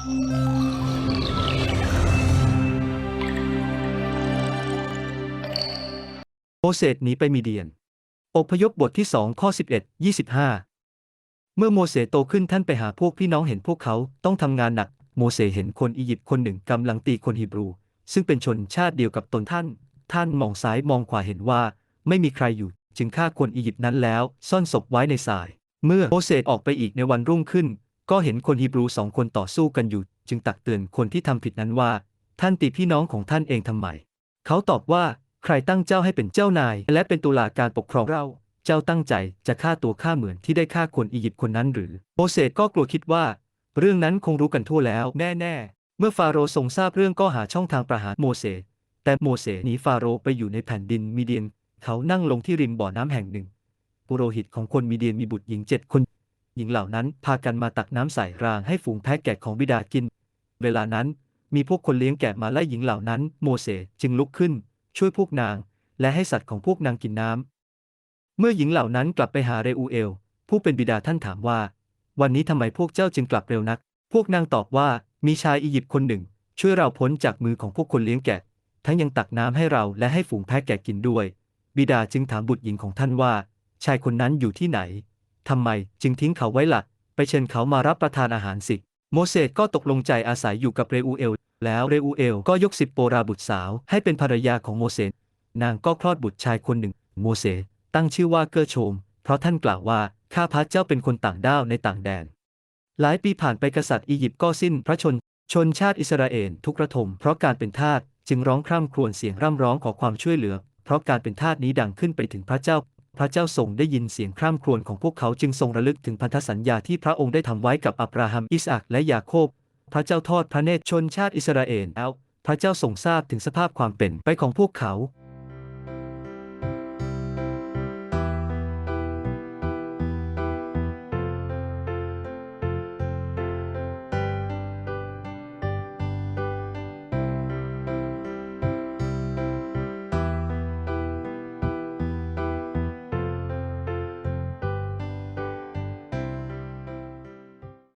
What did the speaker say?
โมเสสหนีไปมีเดียน อพยพบทที่2ข้อ 11 25 เมื่อโมเสสโตขึ้นท่านไปหาพวกพี่น้องเห็นพวกเขาต้องทำงานหนัก โมเสสเห็นคนอียิปต์คนหนึ่งกำลังตีคนฮีบรู ซึ่งเป็นชนชาติเดียวกับตนท่าน ท่านมองซ้ายมองขวาเห็นว่า ไม่มีใครอยู่ จึงฆ่าคนอียิปต์นั้นแล้ว ซ่อนศพไว้ในทราย เมื่อโมเสสออกไปอีกในวันรุ่งขึ้น ก็เห็นคนฮีบรูสองคนต่อสู้กันอยู่ จึงตักเตือนคนที่ทำผิดนั้นว่า ท่านตีพี่น้องของท่านเองทำไม เขาตอบว่าใครตั้งเจ้าให้เป็นเจ้านาย และเป็นตุลาการปกครองเรา เจ้าตั้งใจจะฆ่าตัวฆ่าเหมือนที่ได้ฆ่าคนอียิปต์คนนั้นหรือ โมเสสก็กลัวคิดว่า เรื่องนั้นคงรู้กันทั่วแล้ว แน่ๆ เมื่อฟาโรห์ทรงทราบเรื่องก็หาช่องทางประหารโมเสส แต่โมเสสหนีฟาโรห์ไปอยู่ในแผ่นดินมีเดียน เขานั่งลงที่ริมบ่อน้ำแห่งหนึ่ง ปุโรหิตของคนมีเดียนมีบุตรหญิงเจ็ดคน หญิงเหล่านั้นพากันมาตักน้ำใส่รางให้ฝูงแพะแกะของบิดากิน เวลานั้นมีพวกคนเลี้ยงแกะมาไล่หญิงเหล่านั้น โมเสสจึงลุกขึ้น ช่วยพวกนาง และให้สัตว์ของพวกนางกินน้ำ เมื่อหญิงเหล่านั้นกลับไปหาเรอูเอล ผู้เป็นบิดาท่านถามว่า วันนี้ทำไมพวกเจ้าจึงกลับเร็วนัก พวกนางตอบว่ามีชายอียิปต์คนหนึ่ง ช่วยเราพ้นจากมือของพวกคนเลี้ยงแกะ ทั้งยังตักน้ำให้เราและให้ฝูงแพะแกะกินด้วย บิดาจึงถามบุตรหญิงของท่านว่า ชายคนนั้นอยู่ที่ไหน ทำไมจึงทิ้งเขาไว้ละ่ะ ไปเชิญเขามารับประทานอาหารสิ โมเสสก็ตกลงใจอาศัยอยู่กับเรอูเอล แล้วเรอูเอลก็ยกสิบโปราบุตรสาวให้เป็นภรรยาของโมเสส นางก็คลอดบุตรชายคนหนึ่ง โมเสสตั้งชื่อว่าเกอร์โชม เพราะท่านกล่าวว่าข้าพระเจ้าเป็นคนต่างด้าวในต่างแดน หลายปีผ่านไปกษัตริย์อียิปต์ก็สิ้นพระชน ชนชาติอิสราเอลทุกระทม เพราะการเป็นทาสจึงร้องคร่ำครวญเสียงร่ำร้องขอความช่วยเหลือ เพราะการเป็นทาสนี้ดังขึ้นไปถึงพระเจ้า พระเจ้าทรงได้ยินเสียงคร่ำครวญของพวกเขาจึงทรงระลึกถึงพันธสัญญาที่พระองค์ได้ทำไว้กับอับราฮัมอิสอักและยาโคบ พระเจ้าทอดพระเนตรชนชาติอิสราเอลแล้วพระเจ้าทรงทราบถึงสภาพความเป็นไปของพวกเขา